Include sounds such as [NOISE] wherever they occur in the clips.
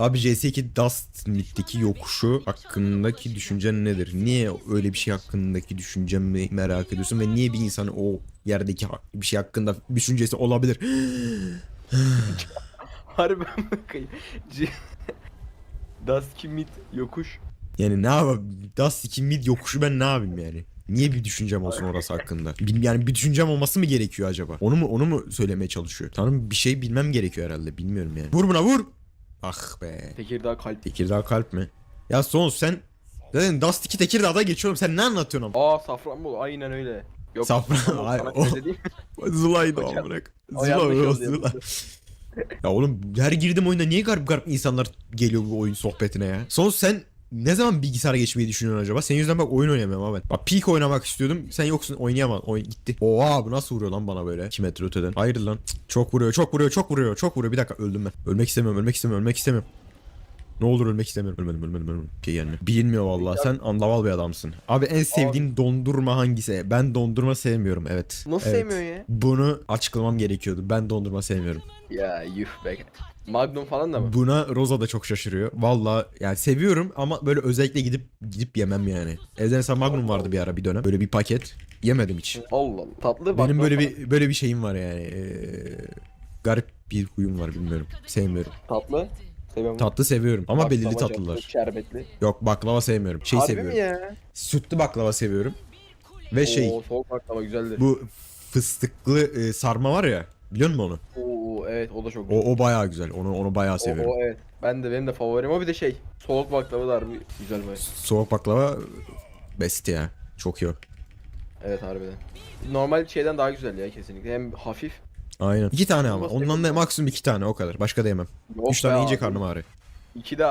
Abi CS2 Dust Mid'deki yokuşu hakkındaki düşüncen nedir? Niye öyle bir şey hakkındaki düşüncemi merak ediyorsun ve niye bir insan o yerdeki bir şey hakkında düşüncesi olabilir? [LAUGHS] Harbi ben bakayım. C- Dusky Mid yokuş. Yani ne yapayım? Dust 2 Mid yokuşu ben ne yapayım yani? Niye bir düşüncem olsun orası hakkında? Bil- Yani bir düşüncem olması mı gerekiyor acaba? Onu mu onu mu söylemeye çalışıyor? Tanrım bir şey bilmem gerekiyor herhalde. Bilmiyorum yani. Vur buna vur. Ah be. Tekirdağ kalp. Tekirdağ kalp mi? Ya son sen zaten Dust 2 Tekirdağ'da geçiyorum. Sen ne anlatıyorsun ama? Aa Safranbolu aynen öyle. Yok, Safran- Ay, o-? [LAUGHS] Zula'ydı o Zula Zula. yanlış. Ya oğlum her girdiğim oyunda niye garip garip insanlar geliyor bu oyun sohbetine ya? Son sen ne zaman bilgisayara geçmeyi düşünüyorsun acaba? Senin yüzünden bak oyun oynayamıyorum abi. Bak peak oynamak istiyordum. Sen yoksun oynayamam. Oyun gitti. Oha bu nasıl vuruyor lan bana böyle? 2 metre öteden. Hayır lan. Cık, Çok vuruyor, çok vuruyor, çok vuruyor, çok vuruyor. Bir dakika öldüm ben. Ölmek istemiyorum, ölmek istemiyorum, ölmek istemiyorum. Ne olur ölmek istemiyorum. Ölmedim, ölmedim, ölmedim. Şey gelmiyor. Bilinmiyor vallahi. Sen andaval bir adamsın. Abi en sevdiğin dondurma hangisi? Ben dondurma sevmiyorum. Evet. Nasıl evet. sevmiyorsun ya? Bunu açıklamam gerekiyordu. Ben dondurma sevmiyorum. Ya yuh be. Magnum falan da mı? Buna Rosa da çok şaşırıyor. Valla yani seviyorum ama böyle özellikle gidip gidip yemem yani. Evde mesela Magnum vardı bir ara bir dönem. Böyle bir paket. Yemedim hiç. Allah Allah. Tatlı Benim böyle falan. bir böyle bir şeyim var yani. Ee, garip bir huyum var bilmiyorum. Sevmiyorum. Tatlı. Seviyorum. Tatlı seviyorum ama Baklava, belirli tatlılar. Şerbetli. Yok baklava sevmiyorum. Şey Harbi seviyorum. mi ya? Sütlü baklava seviyorum. Ve şey Oo, soğuk baklava güzeldir. bu fıstıklı e, sarma var ya. Biliyor musun onu? Oo evet o da çok O, güzel. o bayağı güzel. Onu onu bayağı O, seviyorum. o evet. Ben de benim de favorim o bir de şey. Soğuk baklava da harbi güzel baya. Soğuk baklava best ya. Çok iyi o. Evet harbiden. Normal şeyden daha güzel ya kesinlikle. Hem hafif. Aynen. İki tane ama. Ondan da maksimum iki tane o kadar. Başka da yemem. Yok Üç tane yiyince karnım ağrıyor. İki de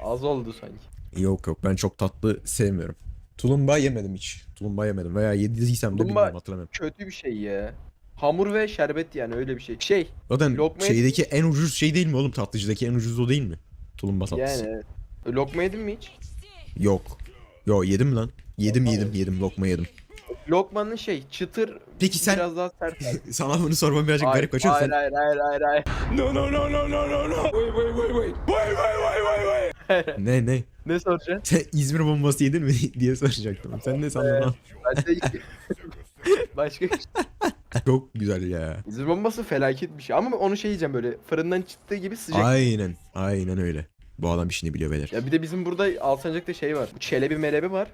az oldu sanki. Yok yok ben çok tatlı sevmiyorum. Tulumba yemedim hiç. Tulumba yemedim. Veya yediysem de Tulumba- bilmiyorum hatırlamıyorum. Kötü bir şey ya. Hamur ve şerbet yani öyle bir şey. Şey Zaten Lokma şeydeki en ucuz şey değil mi oğlum tatlıcıdaki en ucuz o değil mi? Tulumba tatlısı. yani evet. Lokma yedin mi hiç? Yok. Yo yedim lan. Yedim Lokma yedim yedim lokma yedim. Lokmanın şey çıtır Peki sen biraz daha sert. [LAUGHS] sana bunu sormam birazcık Hayır, garip kaçıyor. hayır, Sen... hayır hayır hayır hayır. No no no no no no no. Wait wait wait wait. Wait wait wait wait wait. ne ne? Ne soracaksın? Sen İzmir bombası yedin mi [LAUGHS] diye soracaktım. Sen ne sandın lan? Ben de [LAUGHS] Başka bir şey. Çok güzel ya. İzmir bombası felaket bir şey. Ama onu şey yiyeceğim böyle fırından çıktığı gibi sıcak. Aynen. Aynen öyle. Bu adam işini biliyor beyler. Ya bir de bizim burada Alsancak'ta şey var. Çelebi melebi var.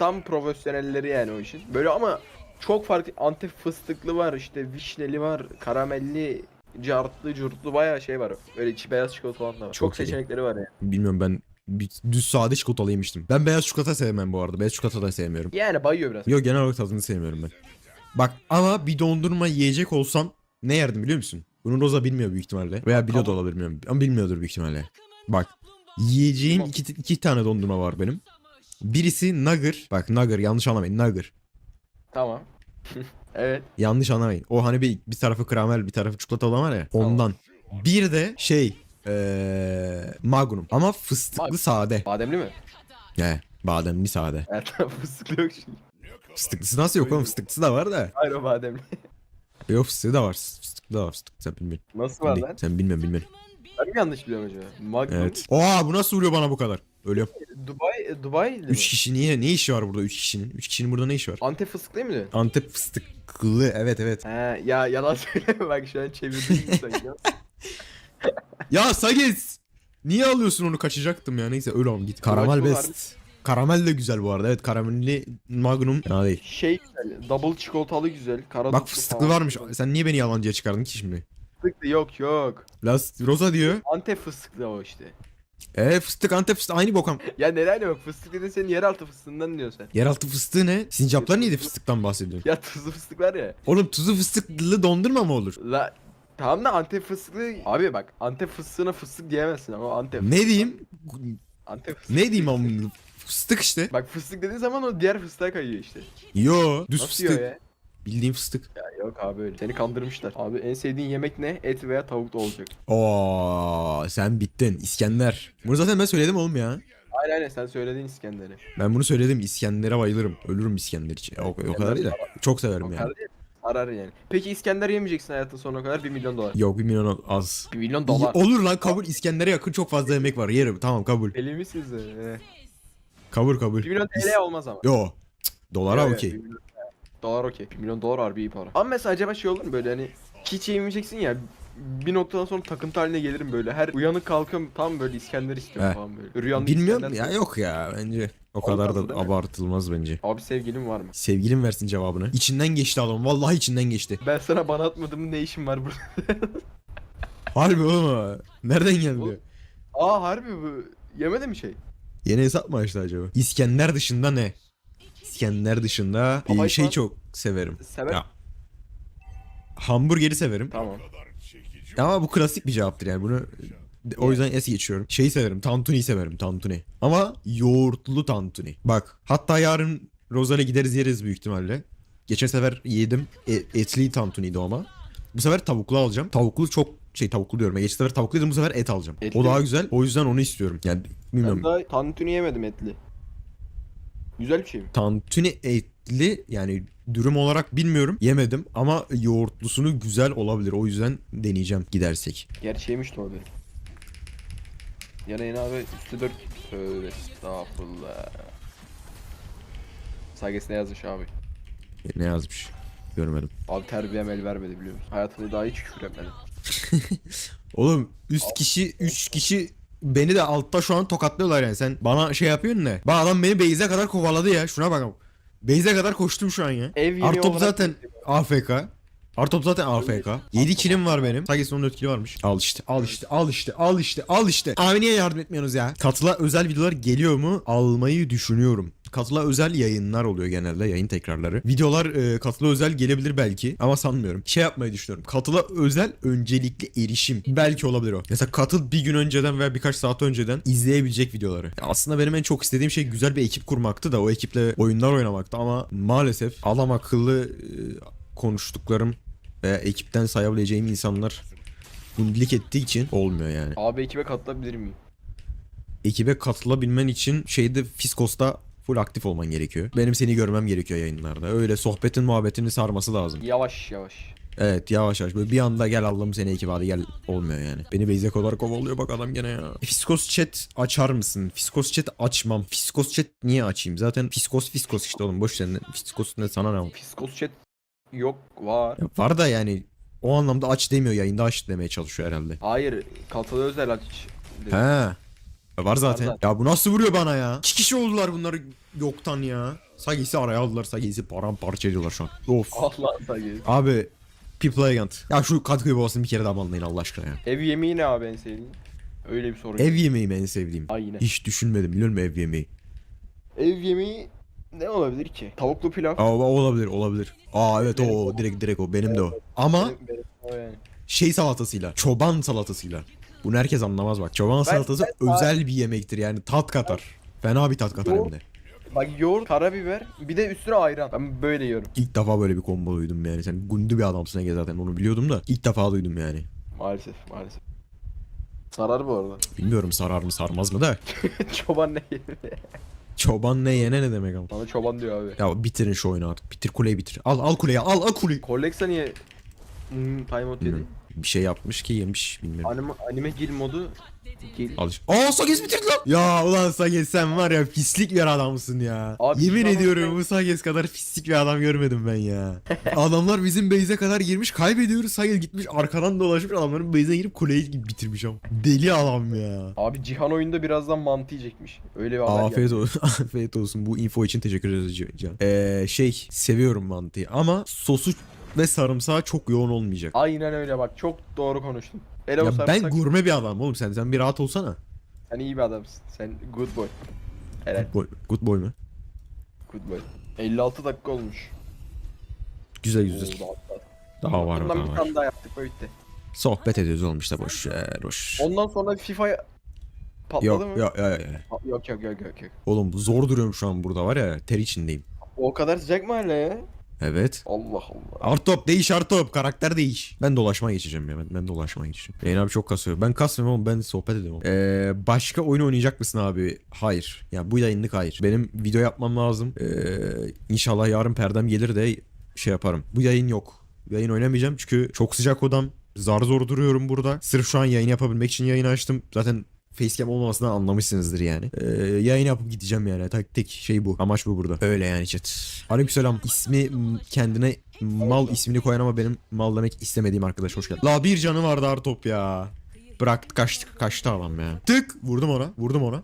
Tam profesyonelleri yani o işin. Böyle ama çok farklı Antep fıstıklı var işte vişneli var, karamelli, cartlı, curtlu bayağı şey var. Böyle içi beyaz çikolata falan da var. Çok, Çok iyi. seçenekleri var yani. Bilmiyorum ben bir düz sade çikolatalı yemiştim. Ben beyaz çikolata sevmem bu arada. Beyaz çikolata da sevmiyorum. Yani bayıyor biraz. Yok genel olarak tadını sevmiyorum ben. Bak ama bir dondurma yiyecek olsam ne yerdim biliyor musun? Bunu Roza bilmiyor büyük ihtimalle. Veya biliyor da olabilir bilmiyorum. Ama bilmiyordur büyük ihtimalle. Bak yiyeceğim iki, iki tane dondurma var benim. Birisi Nugger. Bak Nugger yanlış anlamayın Nugger. Tamam. [LAUGHS] evet. Yanlış anlamayın. O hani bir, bir tarafı karamel bir tarafı çikolata olan var ya. Ondan. Bir de şey ee, Magnum. Ama fıstıklı Mag- sade. Bademli mi? He, bademli sade. [LAUGHS] Evet tamam fıstıklı yok şimdi. Fıstıklısı nasıl yok oğlum? Fıstıklısı da var da. Hayır o bademli. Yok fıstığı da var. Fıstıklı da var. Fıstık sen bilmiyorsun. Nasıl var lan? Sen bilmiyorsun bilmiyorsun. Ben mi yanlış biliyorum acaba? Magnum. Evet. Oha bu nasıl vuruyor bana bu kadar? Ölüyorum. Dubai, Dubai'li mi? 3 kişi niye? Ne işi var burada 3 kişinin? 3 kişinin burada ne işi var? Antep fıstıklı mı diyorsun? Antep fıstıklı evet evet. He ya yalan [LAUGHS] söyleme bak şu an çevirdim sanki. [LAUGHS] Ya Sages! Niye alıyorsun onu kaçacaktım ya neyse öl oğlum git. Karamel best. Karamel de güzel bu arada evet karamelli Magnum. Ya değil. Şey güzel, double çikolatalı güzel. Kara Bak fıstıklı falan. varmış. Sen niye beni yalancıya çıkardın ki şimdi? Fıstıklı yok yok. Las Rosa diyor. Antep fıstıklı o işte. E fıstık Antep fıstığı aynı bokam. Ya neler yok fıstık dedin senin yeraltı fıstığından diyorsun sen. Yeraltı fıstığı ne? Sincaplar neydi fıstıktan bahsediyorsun? Ya tuzlu fıstık var ya. Oğlum tuzlu fıstıklı dondurma mı olur? La tamam da Antep fıstıklı abi bak Antep fıstığına fıstık diyemezsin ama Antep. Ne diyeyim? Antep fıstık. Ne diyeyim ama fıstık işte. Bak fıstık dediğin zaman o diğer fıstığa kayıyor işte. Yo düz Nasıl fıstık. ya? Bildiğim fıstık. Ya yok abi öyle. Seni kandırmışlar. Abi en sevdiğin yemek ne? Et veya tavuk da olacak. Oo sen bittin İskender. Bunu zaten ben söyledim oğlum ya. Aynen aynen sen söylediğin İskender'i. Ben bunu söyledim İskender'e bayılırım. Ölürüm İskender için. O, o kadar değil de. Çok severim yani. Arar yani. Peki İskender yemeyeceksin hayatın sonuna kadar 1 milyon dolar. Yok 1 milyon az. 1 milyon dolar. Olur lan kabul İskender'e yakın çok fazla yemek var yerim tamam kabul. Deli misiniz? Ee, Kabul kabul. 1 milyon TL olmaz ama. Yo. Dolara okey. Dolar okey. 1 milyon dolar harbi iyi para. Ama mesela acaba şey olur mu böyle hani hiç yemeyeceksin ya bir noktadan sonra takıntı haline gelirim böyle. Her uyanık kalkıyorum tam böyle İskender istiyorum He. falan böyle. Rüyamda Bilmiyorum İskender- ya yok ya bence. O Olmaz kadar değil da mi? abartılmaz bence. Abi sevgilin var mı? Sevgilim versin cevabını. İçinden geçti adam. Vallahi içinden geçti. Ben sana bana atmadım ne işim var burada? [LAUGHS] Harbi oğlum. Nereden geldi? Oğlum, Aa harbi bu. Yemedi mi şey? Yeni hesap mı açtı acaba? İskender dışında ne? İskender dışında bir şey çok severim. Sever. Ya. Hamburgeri severim. Tamam. Ama bu klasik bir cevaptır yani bunu o yüzden es geçiyorum. Şeyi severim. Tantuni'yi severim. Tantuni. Ama yoğurtlu tantuni. Bak hatta yarın Rozal'e gideriz yeriz büyük ihtimalle. Geçen sefer yedim. E- etli tantuniydi o ama. Bu sefer tavuklu alacağım. Tavuklu çok şey tavuklu diyorum. Geçen sefer tavuklu yedim bu sefer et alacağım. Etli o daha mi? güzel. O yüzden onu istiyorum. Yani bilmiyorum. Ben daha tantuni yemedim etli. Güzel bir şey mi? Tantuni etli yani dürüm olarak bilmiyorum. Yemedim ama yoğurtlusunu güzel olabilir. O yüzden deneyeceğim gidersek. Gerçeğiymiş de o benim. Yanayın abi üstü 4 Tövbe estağfurullah. Saygısına yazmış abi. Ne yazmış? Görmedim. Abi terbiyem el vermedi biliyor musun? Hayatımda daha hiç küfür etmedim. [LAUGHS] Oğlum üst kişi 3 kişi beni de altta şu an tokatlıyorlar yani. Sen bana şey yapıyorsun ne? Bak adam beni Beyze kadar kovaladı ya. Şuna bak. Beyze kadar koştum şu an ya. Ev Artop olarak zaten AFK. Artop zaten AFK. 7 kilim var benim. Sanki 14 kili varmış. Al işte, al işte, al işte, al işte, al işte. Abi niye yardım etmiyorsunuz ya? Katıla özel videolar geliyor mu? Almayı düşünüyorum. Katıla özel yayınlar oluyor genelde yayın tekrarları. Videolar e, katıla özel gelebilir belki ama sanmıyorum. Şey yapmayı düşünüyorum. Katıla özel öncelikli erişim. Belki olabilir o. Mesela katıl bir gün önceden veya birkaç saat önceden izleyebilecek videoları. Aslında benim en çok istediğim şey güzel bir ekip kurmaktı da o ekiple oyunlar oynamaktı ama maalesef adam akıllı e, konuştuklarım veya ekipten sayabileceğim insanlar gündelik ettiği için olmuyor yani. Abi ekibe katılabilir miyim? Ekibe katılabilmen için şeyde Fiskos'ta full aktif olman gerekiyor. Benim seni görmem gerekiyor yayınlarda. Öyle sohbetin muhabbetini sarması lazım. Yavaş yavaş. Evet yavaş yavaş böyle bir anda gel Allah'ım seni ekibe hadi gel olmuyor yani. Beni beyzek olarak kovalıyor bak adam gene ya. Fiskos chat açar mısın? Fiskos chat açmam. Fiskos chat niye açayım? Zaten Fiskos Fiskos işte oğlum boş ver. Fiskos ne sana ne? Fiskos chat yok var. Ya var da yani o anlamda aç demiyor yayında aç demeye çalışıyor herhalde. Hayır katılı özel aç. dedi. He. Var zaten. zaten. Ya bu nasıl vuruyor bana ya? İki kişi oldular bunlar yoktan ya. Sagisi araya aldılar. Sagisi paramparça ediyorlar şu an. Of. Allah saygı. Abi People Agent. Ya şu katkıyı babasını bir kere daha banlayın Allah aşkına ya. Ev yemeği ne abi en sevdiğin? Öyle bir soru. Ev yemeği mi en sevdiğim? Aynen. Hiç düşünmedim biliyor musun ev yemeği? Ev yemeği ne olabilir ki? Tavuklu pilav. Aa, olabilir olabilir. Aa evet o, o direkt direkt o benim de o. Ama Benim- benim o yani. şey salatasıyla, çoban salatasıyla. Bunu herkes anlamaz bak. Çoban salatası ben- özel bir yemektir yani tat katar. Fena bir tat katar hem de. Bak yoğurt, karabiber, bir de üstüne ayran. Ben böyle yiyorum. İlk defa böyle bir combo duydum yani. Sen gündü bir adamsın Ege zaten onu biliyordum da. ilk defa duydum yani. Maalesef, maalesef. Sarar bu arada. Bilmiyorum sarar mı sarmaz mı da. [LAUGHS] çoban ne yedi? Çoban ne yene ne demek ama. Bana çoban diyor abi. Ya bitirin şu oyunu artık. Bitir kuleyi bitir. Al al kuleyi al al kuleyi. Collexa niye hmm, timeout yedi? Bilmiyorum. Bir şey yapmış ki yemiş bilmiyorum. Anime, anime gil modu gel. Al işte. Aa Sages bitirdi lan. Ya ulan Sages sen var ya pislik bir adamsın ya. Abi, Yemin ediyorum bu Sages kadar pislik bir adam görmedim ben ya. [LAUGHS] Adamlar bizim base'e kadar girmiş kaybediyoruz. Sages gitmiş arkadan dolaşmış adamların base'e girip kuleyi gibi bitirmiş ama. Deli adam ya. Abi Cihan oyunda birazdan mantı yiyecekmiş. Öyle bir haber Afiyet geldi. olsun. [LAUGHS] Afiyet olsun. Bu info için teşekkür ederiz Can. Ee, şey seviyorum mantıyı ama sosu ve sarımsağı çok yoğun olmayacak. Aynen öyle bak çok doğru konuştun. Ele Ya ben gurme bir adamım oğlum sen sen bir rahat olsana. sen iyi bir adamsın. Sen good boy. Helal Good boy, good boy mu? good boy. 56 dakika olmuş. Güzel güzel. Oo, daha- Daha var daha bir var. tane daha yaptık ve bitti. Sohbet ediyoruz oğlum işte boş ver boş. Ondan sonra FIFA'ya patladı Yok mı? yok yok Yok yok yok yok yok. Oğlum zor duruyorum şu an burada var ya ter içindeyim. O kadar sıcak mı hala ya? Evet. Allah Allah. Artop değiş Artop karakter değiş. Ben dolaşmaya geçeceğim ya ben, ben dolaşmaya geçeceğim. Yayın abi çok kasıyor. Ben kasmıyorum ama ben sohbet ediyorum. Ee, başka oyun oynayacak mısın abi? Hayır. Ya bu yayınlık hayır. Benim video yapmam lazım. Ee, inşallah yarın perdem gelir de şey yaparım. Bu yayın yok. Yayın oynamayacağım çünkü çok sıcak odam. Zar zor duruyorum burada. Sırf şu an yayın yapabilmek için yayın açtım. Zaten facecam olmamasından anlamışsınızdır yani. Ee, yayın yapıp gideceğim yani. Tek, tek şey bu. Amaç bu burada. Öyle yani chat. Aleykümselam. İsmi kendine mal ismini koyan ama benim mal demek istemediğim arkadaş hoş geldin. La bir canı vardı Artop ya. Bıraktı kaçtı kaçtı adam ya. Tık vurdum ona. Vurdum ona.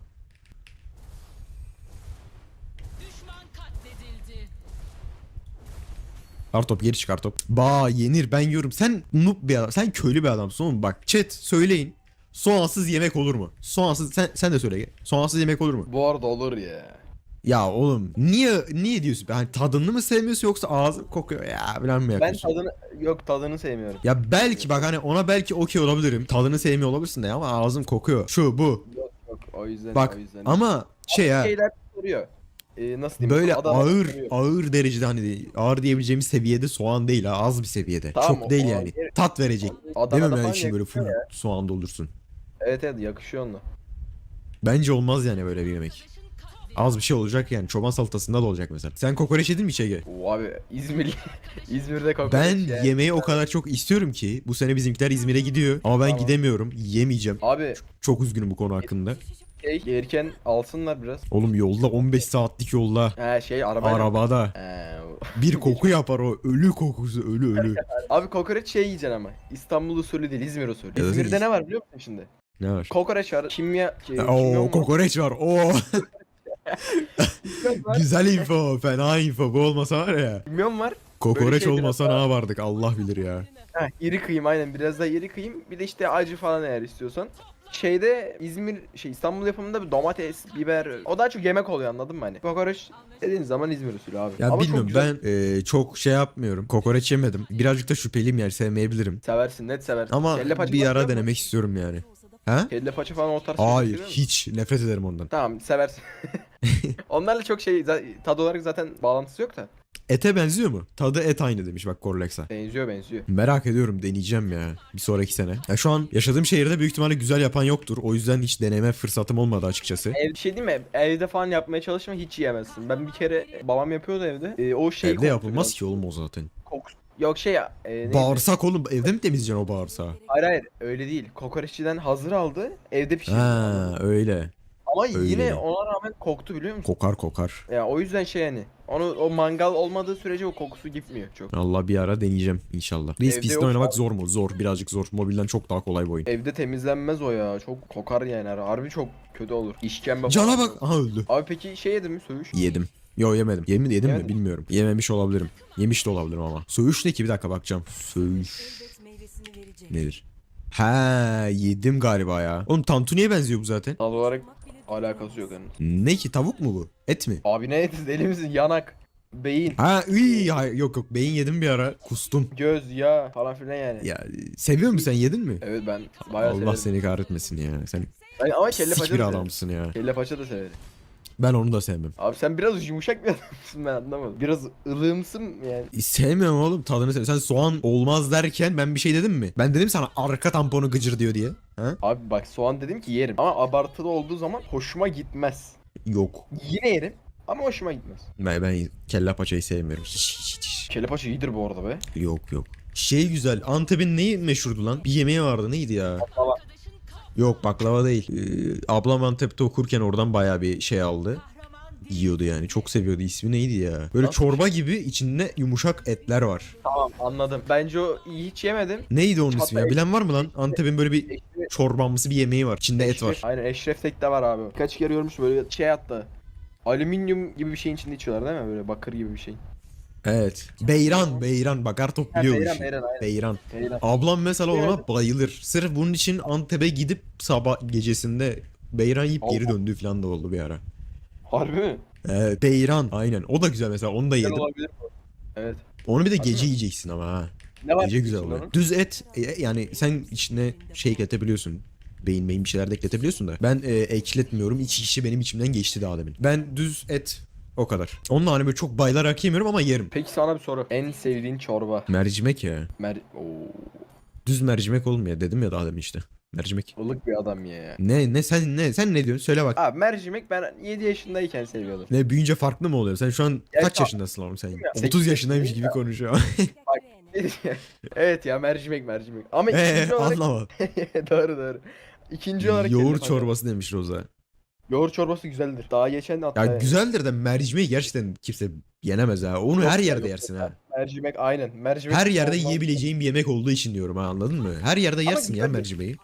Artop geri çık Artop. Ba yenir ben yiyorum. Sen noob bir adam. Sen köylü bir adamsın oğlum. Bak chat söyleyin. Soğansız yemek olur mu? Soğansız sen sen de söyle. Soğansız yemek olur mu? Bu arada olur ya. Ya oğlum niye niye diyorsun? Yani tadını mı sevmiyorsun yoksa ağzı kokuyor ya bilen mi Ben yapıyorsun? tadını yok tadını sevmiyorum. Ya belki bak hani ona belki okey olabilirim. Tadını sevmiyor olabilirsin de ama ağzım kokuyor. Şu bu. Yok yok o yüzden Bak o yüzden. ama şey ha. şeyler soruyor. Ee, nasıl diyeyim? Böyle Adana ağır soruyor. ağır derecede hani ağır diyebileceğimiz seviyede soğan değil ha az bir seviyede. Tamam, Çok değil o- yani. Tat verecek. Adana'da Demem falan yani şey böyle full ya. soğan doldursun. Evet evet yakışıyor onunla. Bence olmaz yani böyle bir yemek. Az bir şey olacak yani çoban salatasında da olacak mesela. Sen kokoreç yedin mi Çege? Oo abi İzmir [LAUGHS] İzmir'de kokoreç Ben ya. yemeği o kadar çok istiyorum ki bu sene bizimkiler İzmir'e gidiyor ama ben Tamam. gidemiyorum. Yemeyeceğim. Abi Çok üzgünüm bu konu hakkında. şey erken alsınlar biraz. Oğlum yolda 15 saatlik yolda He şey araba. arabada He. bir koku [LAUGHS] yapar o ölü kokusu ölü ölü. Abi kokoreç şey yiyeceksin ama. İstanbul usulü değil İzmir usulü. Evet, İzmir'de İz- ne var biliyor musun şimdi? Ne var? Kokoreç var. Kimya. Şey, kimyon Oo var. kokoreç var. Oo Kimyon [LAUGHS] var. güzel info, fena info. Bu olmasa var ya. Kimyon var. Kokoreç şey olmasa ne yapardık Allah bilir ya. Ha, iri kıyım aynen biraz daha iri kıyım. Bir de işte acı falan eğer istiyorsan. Şeyde İzmir şey İstanbul yapımında bir domates, biber o daha çok yemek oluyor anladın mı hani? Kokoreç dediğin zaman İzmir usulü abi. Ya Ama çok bilmiyorum güzel. ben e, çok şey yapmıyorum. Kokoreç yemedim. Birazcık da şüpheliyim yani sevmeyebilirim. seversin net seversin. Ama Kelle paça bir falan ara denemek istiyorum yani. Ha? Kelle paça falan o tarz şeyler Hayır musun? hiç nefret ederim ondan. Tamam seversin. [LAUGHS] Onlarla çok şey za- tad olarak zaten bağlantısı yok da. Ete benziyor mu? Tadı et aynı demiş bak Corlex'a. Benziyor benziyor. Merak ediyorum deneyeceğim ya bir sonraki sene. Ya şu an yaşadığım şehirde büyük ihtimalle güzel yapan yoktur. O yüzden hiç deneme fırsatım olmadı açıkçası. Ev şey değil mi? Evde falan yapmaya çalışma hiç yiyemezsin. Ben bir kere babam yapıyordu evde. Ee, o şey Evde yapılmaz ki oğlum o zaten. Kokusu. Yok şey. E, neydi? Bağırsak oğlum evde mi temizleyeceksin o bağırsağı? Hayır hayır öyle değil. Kokoreççiden hazır aldı. Evde pişirdi. Ha öyle. Ama öyle. yine ona rağmen koktu biliyor musun? Kokar kokar. Ya o yüzden şey yani. Onu o mangal olmadığı sürece o kokusu gitmiyor çok. Allah bir ara deneyeceğim inşallah. Reis pistte oynamak zor mu? Zor. Birazcık zor. Mobilden çok daha kolay bir oyun. Evde temizlenmez o ya. Çok kokar yani. Harbi çok kötü olur. İşkembe Cana bak. Aha öldü. Abi peki şey yedin mi söğüş? Yedim. Yo yemedim. Yemin yedim mi Yemedin mi? bilmiyorum. Yememiş olabilirim. Yemiş de olabilirim ama. Söğüş ne ki? Bir dakika bakacağım. Söğüş Elbet meyvesini verecek. nedir? Ha yedim galiba ya. Oğlum tantuniye benziyor bu zaten. Tad olarak alakası yok yani. Ne ki tavuk mu bu? Et mi? Abi ne yedin deli misin? Yanak, beyin, Ha iyi hayır, yok yok beyin yedim bir ara kustum. göz, yağ falan filan yani. Ya seviyor musun sen yedin mi? Evet ben bayağı Allah severim. seni kahretmesin ya. Sen Ben, ama kelle sik paça bir da severim. adamsın ya. Kelle paça da severim. Ben onu da sevmem. Abi sen biraz yumuşak bir adamsın ben anlamadım. Biraz ılımsın yani. E, Sevmiyorum oğlum tadını sev. Sen soğan olmaz derken ben bir şey dedim mi? Ben dedim sana arka tamponu gıcır diyor diye. Ha? Abi bak soğan dedim ki yerim. Ama abartılı olduğu zaman hoşuma gitmez. Yok. Yine yerim ama hoşuma gitmez. Ben, ben kelle paçayı sevmiyorum. Hiç, hiç, hiç. Kelle paça iyidir bu arada be. Yok yok. Şey güzel. Antep'in neyi meşhurdu lan? Bir yemeği vardı neydi ya? Baklava. Yok baklava değil. Ee, ablam Antep'te okurken oradan bayağı bir şey aldı. Yiyordu yani. Çok seviyordu. İsmi neydi ya? Böyle Nasıl? çorba gibi içinde yumuşak etler var. Tamam anladım. Bence o hiç yemedim. Neydi onun Çatay. ismi ya? Bilen var mı lan? Antep'in böyle bir Eşref, çorbamsı bir yemeği var. İçinde et var. Aynen Eşref Tek'te var abi. Kaç kere görmüş böyle şey hatta. Alüminyum gibi bir şeyin içinde içiyorlar değil mi? Böyle bakır gibi bir şey. Evet. Beyran, Beyran. Bakar top Ha, biliyor bu Beyran, işi. Beyran, aynen. Beyran. Beyran. Ablam mesela ona bayılır. Sırf bunun için Antep'e gidip sabah gecesinde beyran yiyip geri döndüğü falan da oldu bir ara. Harbi mi? Evet, beyran aynen. O da güzel mesela. Onu da Güzel yedim. olabilir bu. Evet. Onu bir de gece yiyeceksin ama ha. Ne var? Gece güzel içinde oluyor. onun? Düz et e, yani sen içine şey ekletebiliyorsun. Beyin beyin bir şeyler de ekletebiliyorsun da. Ben e, ekletmiyorum. İç kişi benim içimden geçti daha demin. Ben düz et o kadar. Onunla hani böyle çok bayılarak yemiyorum ama yerim. Peki sana bir soru. En sevdiğin çorba? Mercimek ya. Mer Oo, Düz mercimek oğlum ya dedim ya daha demin işte. Mercimek. ılık bir adam ya. Ne ne sen ne sen ne diyorsun söyle bak. Abi mercimek ben 7 yaşındayken seviyordum. Ne büyüyünce farklı mı oluyor? Sen şu an Ya kaç yaşındasın oğlum sen? Ya, 30 sekiz yaşındaymış gibi konuşuyor. [LAUGHS] [LAUGHS] evet ya mercimek mercimek. Ama Eee ikinci olarak anlamadım. [LAUGHS] doğru doğru. İkinci olarak Yoğurt kelle paça. çorbası demiş Roza. Yoğurt çorbası güzeldir. Daha geçen hatta Ya güzeldir de mercimeği gerçekten kimse yenemez ha. Onu Yok her yerde yok yersin ya. ha. mercimek aynen. Mercimek Her yerde ondan yiyebileceğin bir yemek olduğu için diyorum ha anladın mı? Her yerde Ama yersin ya güzel bir- mercimeği.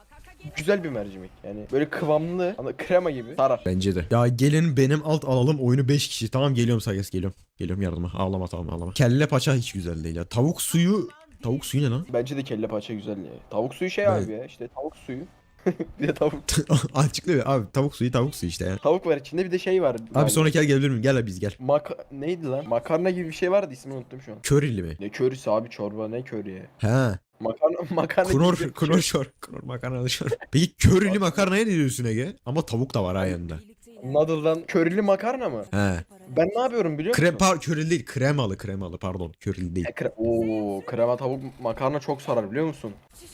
güzel bir mercimek. Yani böyle kıvamlı, ama krema gibi sarar. Bence de. Ya gelin benim alt alalım oyunu 5 kişi. Tamam geliyorum Sayas geliyorum. Geliyorum yardıma. Ağlama tamam ağlama. Kelle paça hiç güzel değil ya. Tavuk suyu. Tavuk suyu ne lan? Bence de kelle paça güzel ya. Tavuk suyu şey Evet. abi ya işte tavuk suyu. [LAUGHS] bir de tavuk. [LAUGHS] Açıkla abi tavuk suyu tavuk suyu işte ya. Tavuk var içinde bir de şey var. Abi galiba. sonraki el gelebilir miyim? Gel abi biz gel. Maka... Neydi lan? Makarna gibi bir şey vardı ismini unuttum şu an. Körili mi? Ne körisi abi çorba ne körü ya. He. Makarna [LAUGHS] makarna Kunor, gibi bir kunor şor. Kunor makarnalı şor. Peki körili makarnaya ne diyorsun Ege? Ama tavuk da var ha yanında. Noodle'dan körili makarna mı? He. Ben ne yapıyorum biliyor musun? Krem, par, körili değil. Kremalı kremalı pardon. Körili değil. E, kre- Oo, krema tavuk makarna çok sarar biliyor musun?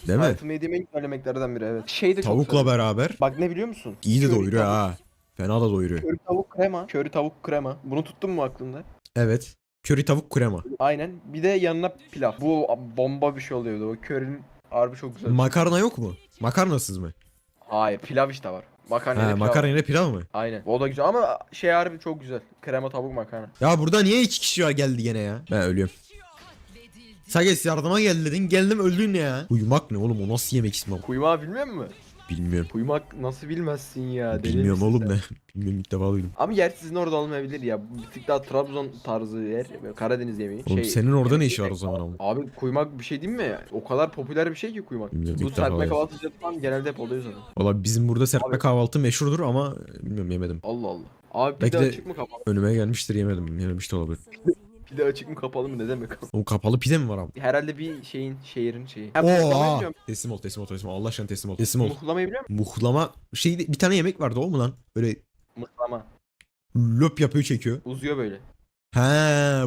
Değil mi? Hayatımda yediğim en güzel yemeklerden biri evet. Şey de çok Tavukla severim. beraber Bak ne biliyor musun? iyi de Köri doyuruyor tavuk. ha. Fena da doyuruyor. Köri tavuk krema. Köri tavuk krema. Bunu tuttun mu aklında? Evet. Köri tavuk krema. Aynen. Bir de yanına pilav. Bu bomba bir şey oluyordu. O körinin harbi çok güzel. Makarna yok mu? Makarnasız mı? Hayır pilav işte var. Makarna ile Ha, pilav. makarna ile pilav mı? Aynen. O da güzel ama şey harbi çok güzel. Krema tavuk makarna. Ya burada niye iki kişi var geldi gene ya? Ben ölüyorum. Sages yardıma gel dedin. Geldim öldün ya. Uyumak ne oğlum o nasıl yemek ismi? Kuymağı bilmiyor musun? Bilmiyorum. Kuymak nasıl bilmezsin ya? deli Bilmiyorum misin oğlum sen? ne. [LAUGHS] Bilmiyorum ilk defa duydum. Ama yer sizin orada olmayabilir ya. Bir tık daha Trabzon tarzı yer. Böyle Karadeniz yemeği. Oğlum Şey- senin orada ne işi var o zaman ama? Abi kuymak bir şey değil mi? O kadar popüler bir şey ki kuymak. Bilmiyorum, Bu ilk defa serpme kahvaltıcıları falan genelde hep oluyor zaten. Valla bizim burada serpme Abi- kahvaltı meşhurdur ama bilmiyorum yemedim. Allah Allah. Abi Belki pide de- açık mı kapalı? Önüme gelmiştir yemedim. Yememiş de olabilir. Pide açık mı kapalı mı ne demek? O kapalı pide mi var abi? Herhalde bir şeyin şehrin şeyi. Ha, Oha! biliyorum. Teslim ol teslim ol teslim ol. Allah aşkına teslim ol. Teslim ol. Muhlamayı biliyor musun? Muhlama şey bir tane yemek vardı o mu lan? Böyle Muhlama. löp yapıyor çekiyor. Uzuyor böyle. He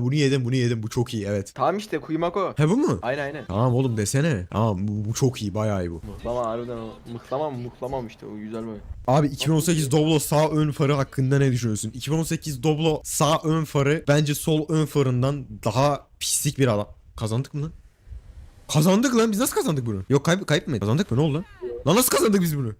bunu yedim bunu yedim bu çok iyi evet. Tamam işte kuymak o. He bu mu? Aynen aynen. Tamam oğlum desene. Tamam bu, bu çok iyi bayağı iyi bu. Muhlama harbiden o. Mıhlama mı muhlamam işte o güzel böyle. Abi 2018 Doblo sağ ön farı hakkında ne düşünüyorsun? 2018 Doblo sağ ön farı bence sol ön farından daha pislik bir adam. Kazandık mı lan? Kazandık lan biz nasıl kazandık bunu? Yok kayıp kayıp mı? Kazandık mı ne oldu lan? Lan nasıl kazandık biz bunu?